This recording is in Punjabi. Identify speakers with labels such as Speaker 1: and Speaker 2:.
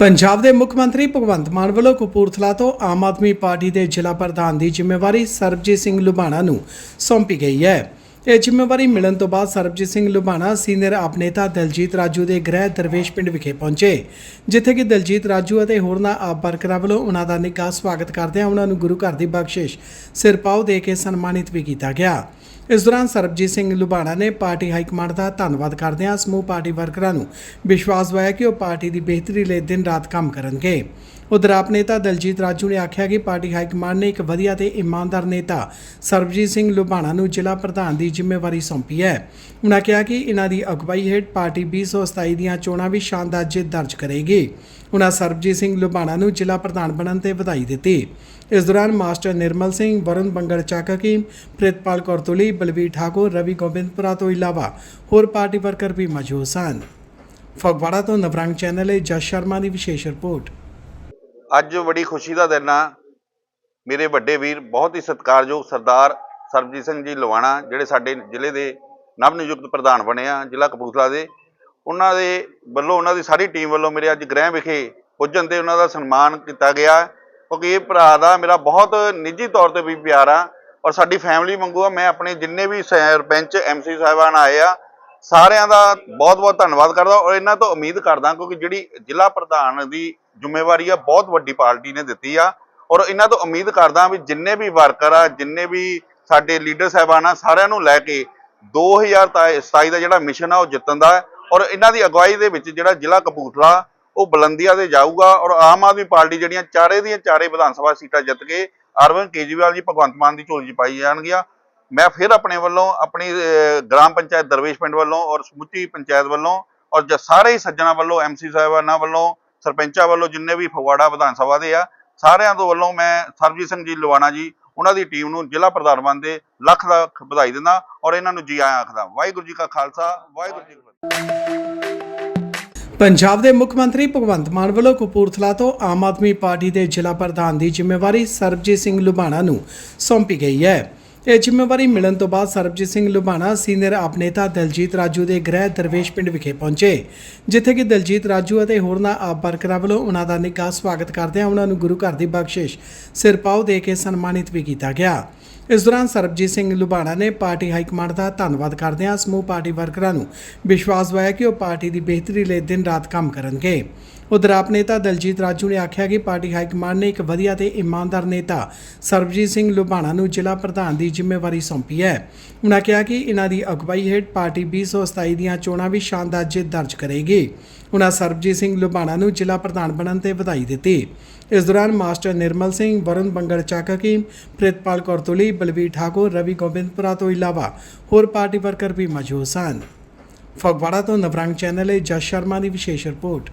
Speaker 1: ਪੰਜਾਬ ਦੇ ਮੁੱਖ ਮੰਤਰੀ ਭਗਵੰਤ ਮਾਨ ਵੱਲੋਂ ਕਪੂਰਥਲਾ ਤੋਂ ਆਮ ਆਦਮੀ ਪਾਰਟੀ ਦੇ ਜ਼ਿਲ੍ਹਾ ਪ੍ਰਧਾਨ ਦੀ ਜ਼ਿੰਮੇਵਾਰੀ ਸਰਬਜੀਤ ਸਿੰਘ ਲੁਬਾਣਾ ਨੂੰ ਸੌਂਪੀ ਗਈ ਹੈ। ਇਹ ਜ਼ਿੰਮੇਵਾਰੀ ਮਿਲਣ ਤੋਂ ਬਾਅਦ ਸਰਬਜੀਤ ਸਿੰਘ ਲੁਬਾਣਾ ਸੀਨੀਅਰ ਆਪ ਨੇਤਾ ਦਲਜੀਤ ਰਾਜੂ ਦੇ ਗ੍ਰਹਿ ਦਰਵੇਸ਼ ਪਿੰਡ ਵਿਖੇ ਪਹੁੰਚੇ, ਜਿੱਥੇ ਕਿ ਦਲਜੀਤ ਰਾਜੂ ਅਤੇ ਹੋਰਨਾਂ ਆਪ ਵਰਕਰਾਂ ਵੱਲੋਂ ਉਹਨਾਂ ਦਾ ਨਿੱਘਾ ਸਵਾਗਤ ਕਰਦਿਆਂ ਉਹਨਾਂ ਨੂੰ ਗੁਰੂ ਘਰ ਦੀ ਬਖਸ਼ਿਸ਼ ਸਿਰਪਾਓ ਦੇ ਕੇ ਸਨਮਾਨਿਤ ਵੀ ਕੀਤਾ ਗਿਆ। ਇਸ ਦੌਰਾਨ ਸਰਬਜੀਤ ਸਿੰਘ ਲੁਬਾਣਾ ਨੇ ਪਾਰਟੀ ਹਾਈ ਕਮਾਂਡ ਦਾ ਧੰਨਵਾਦ ਕਰਦਿਆਂ ਸਮੂਹ ਪਾਰਟੀ ਵਰਕਰਾਂ ਨੂੰ ਵਿਸ਼ਵਾਸ ਦਿਵਾਇਆ ਕਿ ਉਹ ਪਾਰਟੀ ਦੀ ਬਿਹਤਰੀ ਲਈ ਦਿਨ ਰਾਤ ਕੰਮ ਕਰਨਗੇ। ਉਧਰ ਆਪ ਨੇਤਾ ਦਲਜੀਤ ਰਾਜੂ ਨੇ ਆਖਿਆ ਕਿ ਪਾਰਟੀ ਹਾਈ ਕਮਾਂਡ ਨੇ ਇੱਕ ਵਧੀਆ ਤੇ ਇਮਾਨਦਾਰ ਨੇਤਾ ਸਰਬਜੀਤ ਸਿੰਘ ਲੁਬਾਣਾ ਨੂੰ ਜ਼ਿਲ੍ਹਾ ਪ੍ਰਧਾਨ ਦੀ ਜ਼ਿੰਮੇਵਾਰੀ ਸੌਂਪੀ ਹੈ। ਉਹਨਾਂ ਕਿਹਾ ਕਿ ਇਹਨਾਂ ਦੀ ਅਗਵਾਈ ਹੇਠ ਪਾਰਟੀ 2027 ਦੀਆਂ ਚੋਣਾਂ ਵੀ ਸ਼ਾਨਦਾਰ ਜਿੱਤ ਦਰਜ ਕਰੇਗੀ। ਉਨ੍ਹਾਂ ਸਰਬਜੀਤ ਸਿੰਘ ਲੁਬਾਣਾ ਨੂੰ ਜ਼ਿਲ੍ਹਾ ਪ੍ਰਧਾਨ ਬਣਨ ਤੇ ਵਧਾਈ ਦਿੱਤੀ। ਇਸ ਦੌਰਾਨ ਮਾਸਟਰ ਨਿਰਮਲ ਸਿੰਘ, ਵਰੁਣ ਬੰਗੜ ਚਾਕਕੀ ਪ੍ਰਿਤਪਾਲ ਕੌਰ ਤੁਲੀ, ਬਲਵੀਰ ਠਾਕੁਰ, ਰਵੀ ਗੋਬਿੰਦਪੁਰਾ ਤੋਂ ਇਲਾਵਾ ਹੋਰ ਪਾਰਟੀ ਵਰਕਰ ਵੀ ਮੌਜੂਦ ਸਨ। ਫਗਵਾੜਾ ਤੋਂ ਨਵਰੰਗ ਚੈਨਲ ਲਈ ਜਸ ਸ਼ਰਮਾ ਦੀ ਵਿਸ਼ੇਸ਼ ਰਿਪੋਰਟ।
Speaker 2: ਅੱਜ ਬੜੀ ਖੁਸ਼ੀ ਦਾ ਦਿਨ ਆ। ਮੇਰੇ ਵੱਡੇ ਵੀਰ ਬਹੁਤ ਹੀ ਸਤਿਕਾਰਯੋਗ ਸਰਦਾਰ ਸਰਬਜੀਤ ਸਿੰਘ ਜੀ ਲਵਾਣਾ, ਜਿਹੜੇ ਸਾਡੇ ਜ਼ਿਲ੍ਹੇ ਦੇ ਨਵ ਨਿਯੁਕਤ ਪ੍ਰਧਾਨ ਬਣੇ ਆ, ਜ਼ਿਲ੍ਹਾ ਕਪੂਰਥਲਾ ਦੇ। ਉਹਨਾਂ ਦੇ ਵੱਲੋਂ, ਉਹਨਾਂ ਦੀ ਸਾਰੀ ਟੀਮ ਵੱਲੋਂ ਮੇਰੇ ਅੱਜ ਗ੍ਰਹਿ ਵਿਖੇ ਪੁੱਜਣ ਤੇ ਉਹਨਾਂ ਦਾ ਸਨਮਾਨ ਕੀਤਾ ਗਿਆ। ਕਿਉਂਕਿ ਇਹ ਭਰਾ ਦਾ ਮੇਰਾ ਬਹੁਤ ਨਿੱਜੀ ਤੌਰ ਤੇ ਵੀ ਪਿਆਰ ਆ ਔਰ ਸਾਡੀ ਫੈਮਿਲੀ ਵਾਂਗੂ ਆ। ਮੈਂ ਆਪਣੇ ਜਿੰਨੇ ਵੀ ਸਰਪੰਚ ਐਮਸੀ ਸਾਹਿਬਾਨ ਆਏ ਆ, ਸਾਰਿਆਂ ਦਾ ਬਹੁਤ-ਬਹੁਤ ਧੰਨਵਾਦ ਕਰਦਾ ਔਰ ਇਹਨਾਂ ਤੋਂ ਉਮੀਦ ਕਰਦਾ ਕਿਉਂਕਿ ਜਿਹੜੀ ਜ਼ਿਲ੍ਹਾ ਪ੍ਰਧਾਨ ਦੀ ਜ਼ਿੰਮੇਵਾਰੀ ਆ, ਬਹੁਤ ਵੱਡੀ ਪਾਰਟੀ ਨੇ ਦਿੱਤੀ ਆ। ਔਰ ਇਹਨਾਂ ਤੋਂ ਉਮੀਦ ਕਰਦਾ ਵੀ ਜਿੰਨੇ ਵੀ ਵਰਕਰ ਆ, ਜਿੰਨੇ ਵੀ ਸਾਡੇ ਲੀਡਰ ਸਾਹਿਬਾਨ ਆ, ਸਾਰਿਆਂ ਨੂੰ ਲੈ ਕੇ 2027 ਦਾ ਜਿਹੜਾ ਮਿਸ਼ਨ ਆ, ਉਹ ਜਿੱਤਣ ਦਾ ਔਰ ਇਹਨਾਂ ਦੀ ਅਗਵਾਈ ਦੇ ਵਿੱਚ ਜਿਹੜਾ ਜ਼ਿਲ੍ਹਾ ਕਪੂਰਥਲਾ, ਉਹ ਬੁਲੰਦੀਆਂ ਤੇ ਜਾਊਗਾ। ਔਰ ਆਮ ਆਦਮੀ ਪਾਰਟੀ ਜਿਹੜੀਆਂ ਚਾਰੇ ਦੀਆਂ ਚਾਰੇ ਵਿਧਾਨ ਸਭਾ ਸੀਟਾਂ ਜਿੱਤ ਕੇ ਅਰਵਿੰਦ ਕੇਜਰੀਵਾਲ ਜੀ, ਭਗਵੰਤ ਮਾਨ ਦੀ ਝੋਲੀ 'ਚ ਪਾਈ ਜਾਣਗੀਆਂ। ਮੈਂ ਫਿਰ ਆਪਣੇ ਵੱਲੋਂ, ਆਪਣੀ ਗ੍ਰਾਮ ਪੰਚਾਇਤ ਦਰਵੇਸ਼ ਪਿੰਡ ਵੱਲੋਂ ਔਰ ਸਮੁੱਚੀ ਪੰਚਾਇਤ ਵੱਲੋਂ ਔਰ ਜ, ਸਾਰੇ ਹੀ ਸੱਜਣਾ ਵੱਲੋਂ ਐਮਸੀ ਸਾਹਿਬਾਨਾਂ ਵੱਲੋਂ ਸਰਪੰਚਾਂ ਵੱਲੋਂ ਜਿੰਨੇ ਵੀ ਫਗਵਾੜਾ ਵਿਧਾਨ ਸਭਾ ਦੇ ਆ, ਸਾਰਿਆਂ ਤੋਂ ਵੱਲੋਂ ਮੈਂ ਸਰਬਜੀਤ ਸਿੰਘ ਜੀ ਲਵਾਣਾ ਜੀ, ਉਹਨਾਂ ਦੀ ਟੀਮ ਨੂੰ ਜ਼ਿਲ੍ਹਾ ਪ੍ਰਧਾਨ ਬਣਦੇ ਲੱਖ ਲੱਖ ਵਧਾਈ ਦਿੰਦਾ ਔਰ ਇਹਨਾਂ ਨੂੰ ਜੀ ਆਇਆਂ ਆਖਦਾ। ਵਾਹਿਗੁਰੂ ਜੀ ਕਾ ਖਾਲਸਾ, ਵਾਹਿਗੁਰੂ ਜੀ ਕੀ ਫਤਿਹ।
Speaker 1: ਪੰਜਾਬ ਦੇ ਮੁੱਖ ਮੰਤਰੀ ਭਗਵੰਤ ਮਾਨ ਵੱਲੋਂ ਕਪੂਰਥਲਾ ਤੋਂ ਆਮ ਆਦਮੀ ਪਾਰਟੀ ਦੇ ਜ਼ਿਲ੍ਹਾ ਪ੍ਰਧਾਨ ਦੀ ਜ਼ਿੰਮੇਵਾਰੀ ਸਰਬਜੀਤ ਸਿੰਘ ਲੁਬਾਣਾ ਨੂੰ ਸੌਂਪੀ ਗਈ ਹੈ। ਇਹ ਜ਼ਿੰਮੇਵਾਰੀ ਮਿਲਣ ਤੋਂ ਬਾਅਦ ਸਰਬਜੀਤ ਸਿੰਘ ਲੁਬਾਣਾ ਸੀਨੀਅਰ ਆਪ ਨੇਤਾ ਦਲਜੀਤ ਰਾਜੂ ਦੇ ਗ੍ਰਹਿ ਦਰਵੇਸ਼ ਪਿੰਡ ਵਿਖੇ ਪਹੁੰਚੇ, ਜਿੱਥੇ ਕਿ ਦਲਜੀਤ ਰਾਜੂ ਅਤੇ ਹੋਰਨਾਂ ਆਪ ਵਰਕਰਾਂ ਵੱਲੋਂ ਉਹਨਾਂ ਦਾ ਨਿੱਘਾ ਸਵਾਗਤ ਕਰਦਿਆਂ ਉਹਨਾਂ ਨੂੰ ਗੁਰੂ ਘਰ ਦੀ ਬਖਸ਼ਿਸ਼ ਸਿਰਪਾਓ ਦੇ ਕੇ ਸਨਮਾਨਿਤ ਵੀ ਕੀਤਾ ਗਿਆ। ਇਸ ਦੌਰਾਨ ਸਰਬਜੀਤ ਸਿੰਘ ਲੁਬਾਣਾ ਨੇ ਪਾਰਟੀ ਹਾਈ ਕਮਾਂਡ ਦਾ ਧੰਨਵਾਦ ਕਰਦਿਆਂ ਸਮੂਹ ਪਾਰਟੀ ਵਰਕਰਾਂ ਨੂੰ ਵਿਸ਼ਵਾਸ ਦਿਵਾਇਆ ਕਿ ਉਹ ਪਾਰਟੀ ਦੀ ਬਿਹਤਰੀ ਲਈ ਦਿਨ ਰਾਤ ਕੰਮ ਕਰਨਗੇ। ਉਧਰ ਆਪ ਨੇਤਾ ਦਲਜੀਤ ਰਾਜੂ ਨੇ ਆਖਿਆ ਕਿ ਪਾਰਟੀ ਹਾਈ ਕਮਾਂਡ ਨੇ ਇੱਕ ਵਧੀਆ ਤੇ ਇਮਾਨਦਾਰ ਨੇਤਾ ਸਰਬਜੀਤ ਸਿੰਘ ਲੁਬਾਣਾ ਨੂੰ ਜ਼ਿਲ੍ਹਾ ਪ੍ਰਧਾਨ ਦੀ ਜ਼ਿੰਮੇਵਾਰੀ ਸੌਂਪੀ ਹੈ। ਉਹਨਾਂ ਕਿਹਾ ਕਿ ਇਹਨਾਂ ਦੀ ਅਗਵਾਈ ਹੇਠ ਪਾਰਟੀ 2027 ਦੀਆਂ ਚੋਣਾਂ ਵੀ ਸ਼ਾਨਦਾਰ ਜਿੱਤ ਦਰਜ ਕਰੇਗੀ। ਉਨ੍ਹਾਂ ਸਰਬਜੀਤ ਸਿੰਘ ਲੁਬਾਣਾ ਨੂੰ ਜ਼ਿਲ੍ਹਾ ਪ੍ਰਧਾਨ ਬਣਨ ਤੇ ਵਧਾਈ ਦਿੱਤੀ। ਇਸ ਦੌਰਾਨ ਮਾਸਟਰ ਨਿਰਮਲ ਸਿੰਘ, ਵਰੁਣ ਬੰਗੜ ਚਾਕਕੀ ਪ੍ਰਿਤਪਾਲ ਕੌਰ ਤੁਲੀ, ਬਲਵੀਰ ਠਾਕੁਰ, ਰਵੀ ਗੋਬਿੰਦਪੁਰਾ ਤੋਂ ਇਲਾਵਾ ਹੋਰ ਪਾਰਟੀ ਵਰਕਰ ਵੀ ਮੌਜੂਦ ਸਨ। ਫਗਵਾੜਾ ਤੋਂ ਨਵਰੰਗ ਚੈਨਲ ਲਈ ਜਸ ਸ਼ਰਮਾ ਦੀ ਵਿਸ਼ੇਸ਼ ਰਿਪੋਰਟ।